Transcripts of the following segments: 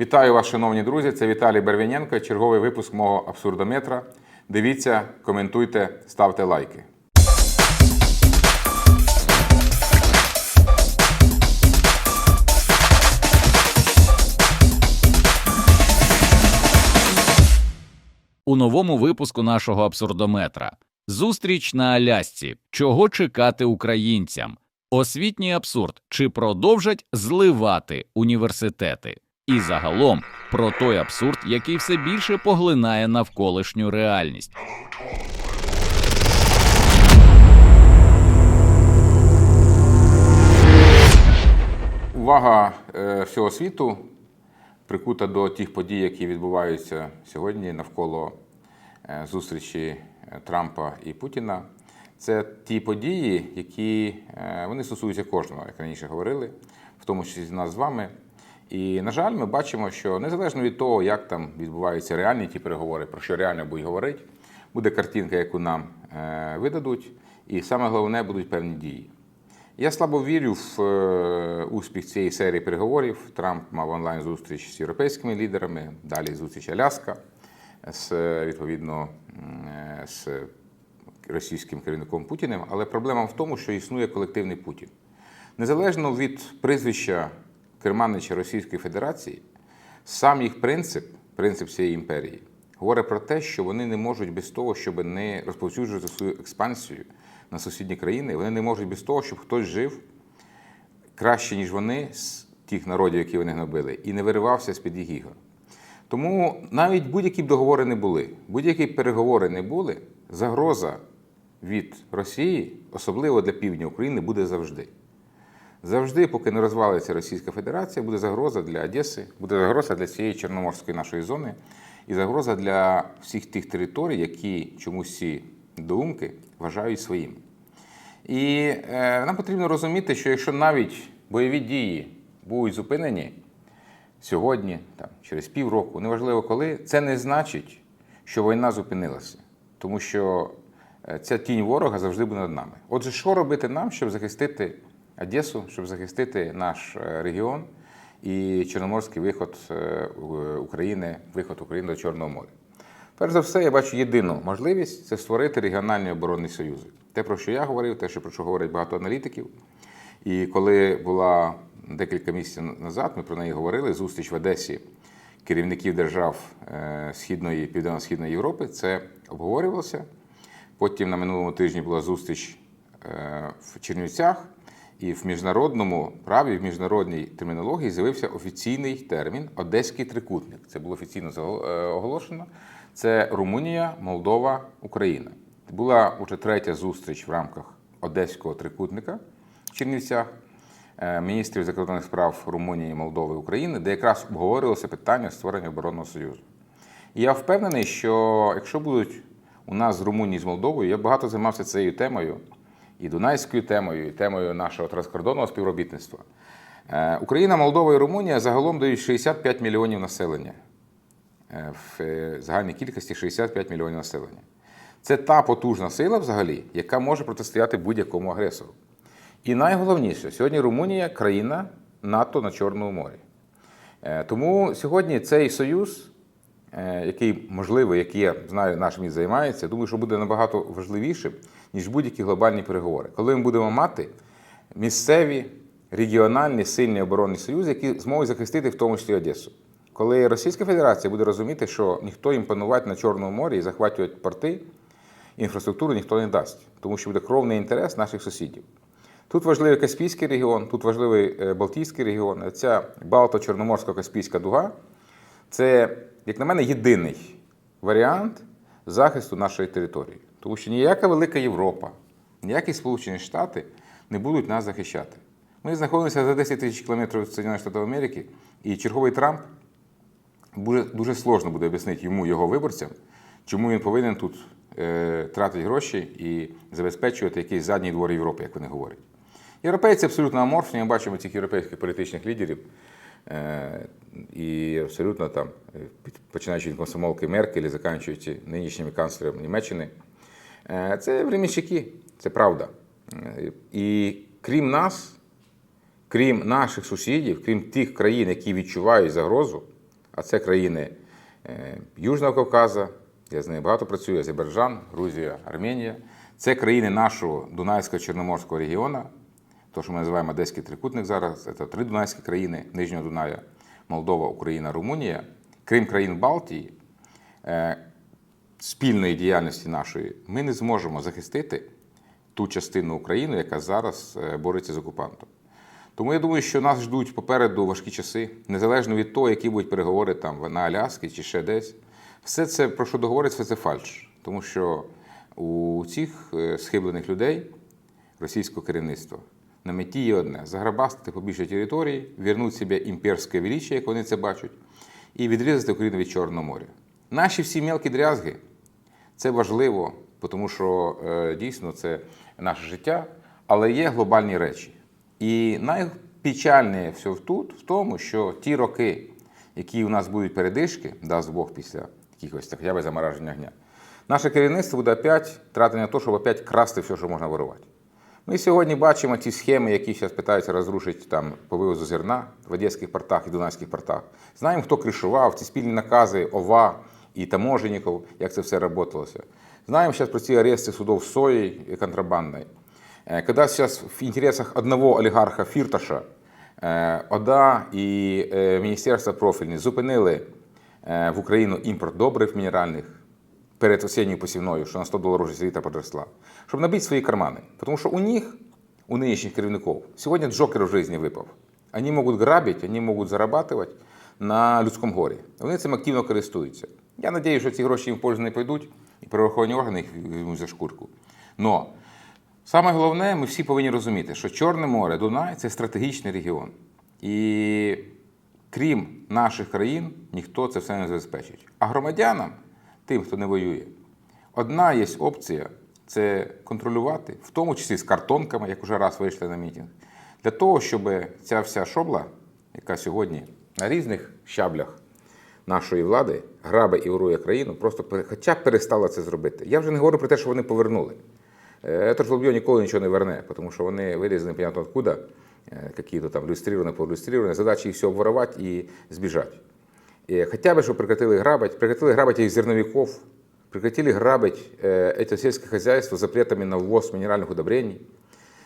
Вітаю вас, шановні друзі. Це Віталій Бервіненко, черговий випуск мого абсурдометра. Дивіться, коментуйте, ставте лайки. У новому випуску нашого абсурдометра зустріч на Алясці. Чого чекати українцям? Освітній абсурд чи продовжать зливати університети? І загалом про той абсурд, який все більше поглинає навколишню реальність. Увага е, всього світу прикута до тих подій, які відбуваються сьогодні навколо е, зустрічі е, Трампа і Путіна. Це ті події, які вони стосуються кожного, як раніше говорили, в тому числі з нас з вами. І, на жаль, ми бачимо, що незалежно від того, як там відбуваються реальні ті переговори, про що реально будуть говорити, буде картинка, яку нам е, видадуть, і саме головне будуть певні дії. Я слабо вірю в е, успіх цієї серії переговорів. Трамп мав онлайн зустріч з європейськими лідерами, далі зустріч Аляска з е, відповідно е, з російським керівником Путіним. Але проблема в тому, що існує колективний Путін. Незалежно від прізвища керманича Російської Федерації, сам їх принцип, принцип цієї імперії, говорить про те, що вони не можуть без того, щоб не розповсюджувати свою експансію на сусідні країни, вони не можуть без того, щоб хтось жив краще, ніж вони, з тих народів, які вони гнобили, і не виривався з-під їх ігор. Тому навіть будь-які б договори не були, будь-які переговори не були, загроза від Росії, особливо для півдня України, буде завжди. Завжди, поки не розвалиться Російська Федерація, буде загроза для Одеси, буде загроза для цієї Чорноморської нашої зони і загроза для всіх тих територій, які чомусь ці думки вважають своїми. І е, нам потрібно розуміти, що якщо навіть бойові дії будуть зупинені сьогодні, там, через півроку, неважливо коли, це не значить, що війна зупинилася. Тому що е, ця тінь ворога завжди буде над нами. Отже, що робити нам, щоб захистити Одесу, щоб захистити наш е, регіон і Чорноморський виход е, України, виход України до Чорного моря? Перш за все, я бачу єдину можливість це створити регіональні оборонні союзи. Те, про що я говорив, те, про що говорять багато аналітиків. І коли була декілька місяців назад, ми про неї говорили, зустріч в Одесі керівників держав е, Східної Південно-Східної Європи, це обговорювалося. Потім на минулому тижні була зустріч в Чернівцях, і в міжнародному праві, в міжнародній термінології з'явився офіційний термін Одеський трикутник. Це було офіційно е, оголошено. Це Румунія, Молдова, Україна. Була вже третя зустріч в рамках Одеського трикутника в Чернівцях е, міністрів закордонних справ Румунії, Молдови України, де якраз обговорювалося питання створення оборонного союзу. І я впевнений, що якщо будуть у нас з Румунії з Молдовою, я багато займався цією темою, і Дунайською темою, і темою нашого транскордонного співробітництва. Е, Україна, Молдова і Румунія загалом дають 65 мільйонів населення. Е, В е, загальній кількості 65 мільйонів населення. Це та потужна сила взагалі, яка може протистояти будь-якому агресору. І найголовніше, сьогодні Румунія країна НАТО на Чорному морі. Тому сьогодні цей союз, який можливо, який я знаю, наш міст займається, думаю, що буде набагато важливішим, ніж будь-які глобальні переговори. Коли ми будемо мати місцеві, регіональні сильні оборонні союзи, які зможуть захистити в тому числі Одесу. Коли Російська Федерація буде розуміти, що ніхто їм панувати на Чорному морі і захватувати порти, інфраструктуру ніхто не дасть, тому що буде кровний інтерес наших сусідів. Тут важливий Каспійський регіон, тут важливий е, Балтійський регіон. Ця Балто-Чорноморсько-Каспійська дуга це, як на мене, єдиний варіант захисту нашої території. Тому що ніяка велика Європа, ніякі Сполучені Штати не будуть нас захищати. Ми знаходимося за 10 тисяч кілометрів від Сполучених Штатів Америки, і черговий Трамп буде, дуже сложно буде об'яснити йому, його виборцям, чому він повинен тут е, тратити гроші і забезпечувати якийсь задній двор Європи, як вони говорять. Європейці абсолютно аморфні, ми бачимо цих європейських політичних лідерів. Е, і абсолютно там, е, починаючи від комсомолки Меркель і закінчуючи нинішніми канцлером Німеччини. Е, Це временщики, це правда. І крім нас, крім наших сусідів, крім тих країн, які відчувають загрозу, А це країни Южного Кавказу, я з нею багато працюю, Азербайджан, Грузія, Арменія. Це країни нашого Дунайського Чорноморського регіону, то, що ми називаємо Одеський трикутник зараз, це три Дунайські країни Нижнього Дуная, Молдова, Україна, Румунія, крім країн Балтії, е, спільної діяльності нашої, ми не зможемо захистити ту частину України, яка зараз е, бореться з окупантом. Тому я думаю, що нас ждуть попереду важкі часи, незалежно від того, які будуть переговори там на Аляскі чи ще десь. Все це, про що договориться, це фальш. Тому що у цих е, схиблених людей російського керівництва на меті є одне: заграбастити побільше території, вернути себе імперське величие, як вони це бачать, і відрізати Україну від Чорного моря. Наші всі мелкі дрязги це важливо, тому що е, дійсно це наше життя, але є глобальні речі. І найпечальніше все тут в тому, що ті роки, які у нас будуть передишки, дасть Бог після якихось так, я би замораження гня, наше керівництво буде опять тратити на те, щоб опять красти все, що можна вирувати. Ми сьогодні бачимо ті схеми, які зараз питаються розрушити там по вивозу зерна в одеських портах і дунайських портах. Знаємо, хто кришував, ці спільні накази ОВА і таможенників, як це все працювалося. Знаем сейчас про ці аресты судов сои и контрабандной. Э, Когда сейчас в интересах одного олігарха Фірташа е, ОДА і е, Міністерство профільне зупинили е, в Україну імпорт добрив мінеральних перед осінньою посівною, що на 100 доларів вже літра подросла, щоб набити свої кармани. Тому що у них, у нынешних керівників, сьогодні джокер в житті випав. Вони можуть грабити, вони можуть зарабатувати на людському горі. Вони цим активно користуються. Я сподіваюся, що ці гроші їм в пользу не пойдуть, і правоохоронні органи їх візьмуть за шкурку. Но саме головне, ми всі повинні розуміти, що Чорне море, Дунай це стратегічний регіон. І крім наших країн, ніхто це все не забезпечить. А громадянам, тим, хто не воює, одна є опція це контролювати, в тому числі з картонками, як вже раз вийшли на мітинг, для того, щоб ця вся шобла, яка сьогодні на різних щаблях нашої влади грабе і ворує країну, просто хоча б перестала це зробити. Я вже не говорю про те, що вони повернули. Це ж ніколи нічого не верне, тому що вони вилізли непонятно откуда, е, какие-то там люстрировані, полюстрировані, задача їх все обворовати і збіжати. И хотя бы, чтобы прекратили грабить, прекратили грабить этих зерновиков, прекратили грабить э, это сельское хозяйство запретами на ввоз мінеральних удобрений.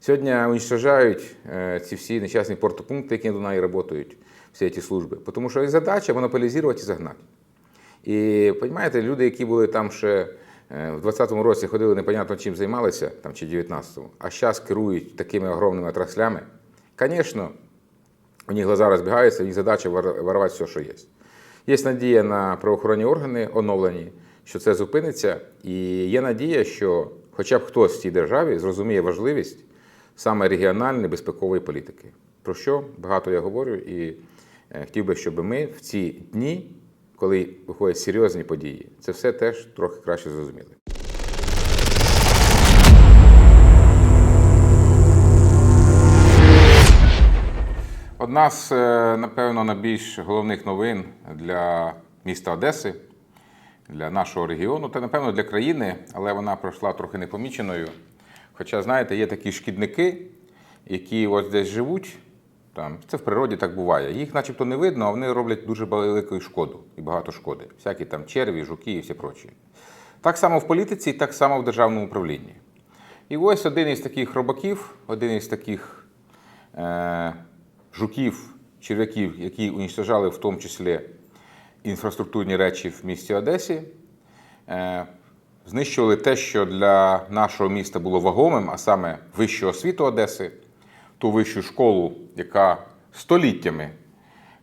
Сьогодні уничтожають е, ці всі нещасні портопункти, які на Дунаї працюють, всі ці служби. Тому що їх задача монополізувати і загнати. І розумієте, люди, які були там ще е, в 20-му році ходили непонятно чим займалися, там, чи 19-му, а зараз керують такими огромними отраслями, звісно, у них глаза розбігаються, їх задача вор- воровати все, що є. Є надія на правоохоронні органи оновлені, що це зупиниться, і є надія, що хоча б хтось в цій державі зрозуміє важливість саме регіональної безпекової політики. Про що багато я говорю, і е, хотів би, щоб ми в ці дні, коли виходять серйозні події, це все теж трохи краще зрозуміли. Одна з, е, напевно, найбільш головних новин для міста Одеси, для нашого регіону та, напевно, для країни, але вона пройшла трохи непоміченою. Хоча, знаєте, є такі шкідники, які ось десь живуть, там, це в природі так буває. Їх начебто не видно, а вони роблять дуже велику шкоду і багато шкоди. Всякі там черві, жуки і все прочі. Так само в політиці, так само в державному управлінні. І ось один із таких робаків, один із таких е, жуків, черв'яків, які уничтожали в тому числі інфраструктурні речі в місті Одесі, е, знищували те, що для нашого міста було вагомим, а саме вищу освіту Одеси, ту вищу школу, яка століттями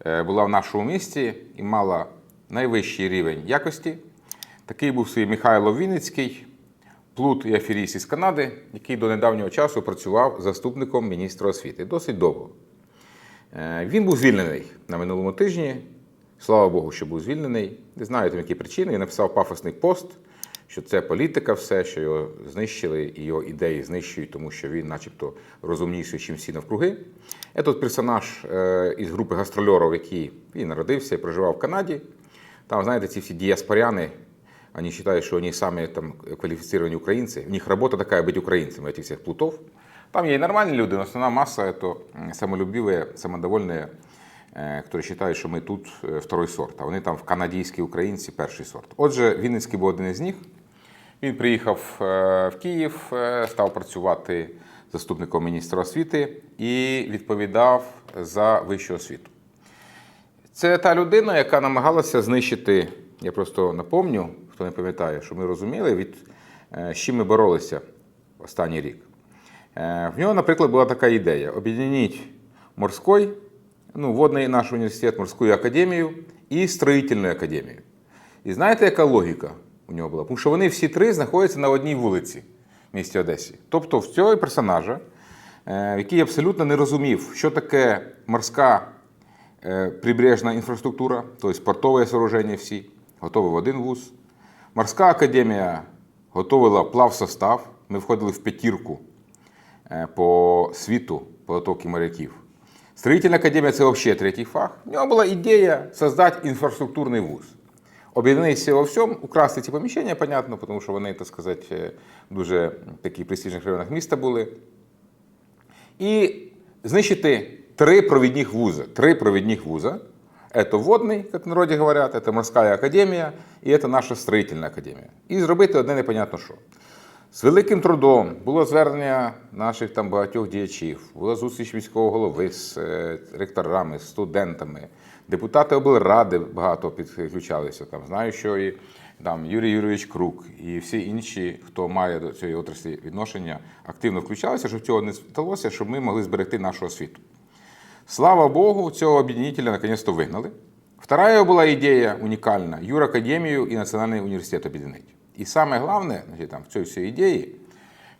е, була в нашому місті і мала найвищий рівень якості. Такий був свій Михайло Вінницький, плут і аферіст із Канади, який до недавнього часу працював заступником міністра освіти. Досить довго. Е, Він був звільнений на минулому тижні. Слава Богу, що був звільнений. Не знаю, там які причини. Він написав пафосний пост, що це політика, все, що його знищили, і його ідеї знищують, тому що він, начебто, розумніший, ніж всі навкруги. Це персонаж е, із групи гастрольорів, який він народився і проживав в Канаді. Там, знаєте, ці всі діаспоряни, вони вважають, що вони самі там кваліфіціровані українці. У них робота така бути українцями, этих всіх плутов. Там є і нормальні люди, але основна маса це самолюбиві, самодовольні е, які вважають, що ми тут е, второй сорт, а вони там в канадійські українці перший сорт. Отже, Вінницький був один із них. Він приїхав е, в Київ, е, став працювати заступником міністра освіти і відповідав за вищу освіту. Це та людина, яка намагалася знищити, я просто напомню, хто не пам'ятає, що ми розуміли, від е, з чим ми боролися останній рік. Е, В нього, наприклад, була така ідея: об'єдніть морський, ну, водний наш університет, морську академію і строїтельну академію. І знаєте, яка логіка у нього була? Тому що вони всі три знаходяться на одній вулиці в місті Одесі. Тобто в цього персонажа, е, який абсолютно не розумів, що таке морська е, прибережна інфраструктура, тобто портове сооруження всі, готовий один вуз. Морська академія готувала плавсостав. Ми входили в п'ятірку по світу підготовки моряків. Строїтельна академія це взагалі третій фах. У нього була ідея создати інфраструктурний вуз. Об'єднатися во всьому, украсти ці поміщення, понятно, тому що вони, так сказати, е, дуже таких престижних районах міста були. І знищити три провідних вуза. Три провідних вуза. Это водний, як в народі говорять, це морська академія і це наша строїтельна академія. І зробити одне непонятно що. З великим трудом було звернення наших там багатьох діячів, була зустріч міського голови з е, ректорами, з студентами, депутати облради багато підключалися. Там знаю, що і там Юрій Юрійович Крук і всі інші, хто має до цієї отраслі відношення, активно включалися, щоб цього не сталося, щоб ми могли зберегти нашу освіту. Слава Богу, цього об'єднителя наконец-то вигнали. Вторая була ідея унікальна Юракадемію і Національний університет об'єднати. І саме головне, значить, там, в цій всій ідеї,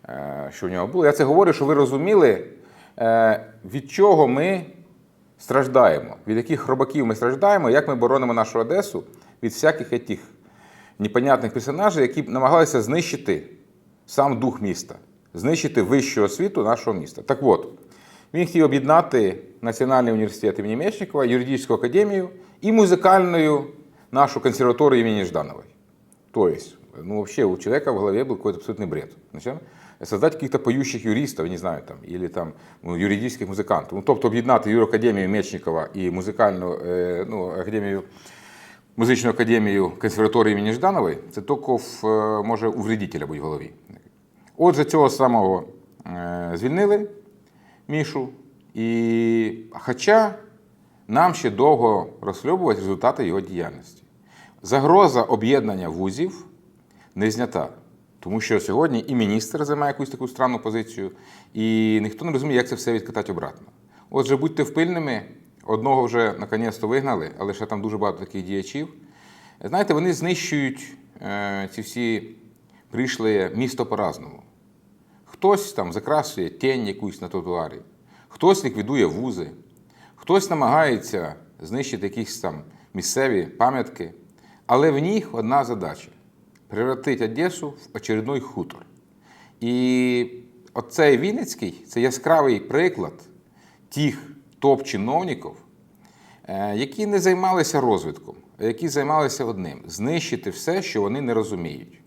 е, що в нього було, я це говорю, щоб ви розуміли, е, від чого ми страждаємо, від яких хробаків ми страждаємо, як ми боронимо нашу Одесу від всяких этих непонятних персонажів, які намагалися знищити сам дух міста, знищити вищу освіту нашого міста. Так от, він хотів об'єднати Національний університет імені Мечникова, юридичну академію і музикальную нашу консерваторию имени Ждановой. То есть, ну вообще у человека в голове был какой-то абсолютный бред. Зачем? Создать каких-то поющих юристов, я не знаю, там, или там ну, юридичних музикантів. Ну, тобто об'єднати Юракадемію Мечникова і музикальну е, ну, академію, музичну академію консерваторії імені Жданової, це тільки е, може у вредителя бути в голові. Отже, цього самого е, звільнили Мішу. І, хоча нам ще довго розслідувати результати його діяльності. Загроза об'єднання вузів не знята. Тому що сьогодні і міністр займає якусь таку странну позицію, і ніхто не розуміє, як це все відкатати обратно. Отже, будьте впильними, одного вже наконець-то вигнали, але ще там дуже багато таких діячів. Знаєте, вони знищують е, ці всі прийшли місто по-разному. Хтось там закрашує тінь якусь на тротуарі, хтось ліквідує вузи, хтось намагається знищити якісь там місцеві пам'ятки, але в них одна задача превратити Одесу в очередной хутор. І оцей Вінницький це яскравий приклад тих топ-чиновників, е, які не займалися розвитком, а які займалися одним знищити все, що вони не розуміють.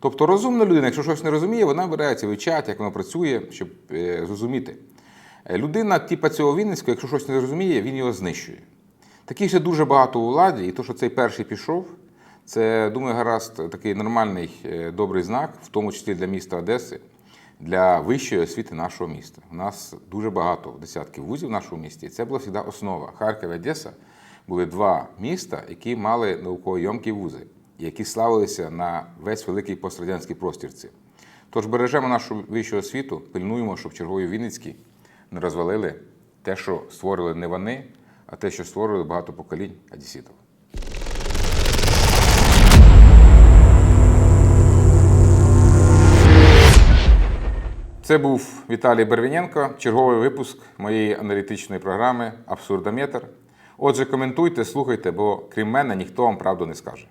Тобто розумна людина, якщо щось не розуміє, вона береться вивчати, як воно працює, щоб е, зрозуміти. Е, Людина, типа цього Вінницького, якщо щось не розуміє, він його знищує. Таких ще дуже багато у владі, і то, що цей перший пішов, це, думаю, гаразд такий нормальний е, добрий знак, в тому числі для міста Одеси, для вищої освіти нашого міста. У нас дуже багато десятків вузів в нашому місті, це була завжди основа. Харків і Одеса були два міста, які мали науково-йомкі вузи, які славилися на весь великий пострадянський простір. Тож бережемо нашу вищу освіту, пильнуємо, щоб чергові Вінницькі не розвалили те, що створили не вони, а те, що створили багато поколінь одеситів. Це був Віталій Бервіненко, черговий випуск моєї аналітичної програми Абсурдометр. Отже, коментуйте, слухайте, бо крім мене ніхто вам правду не скаже.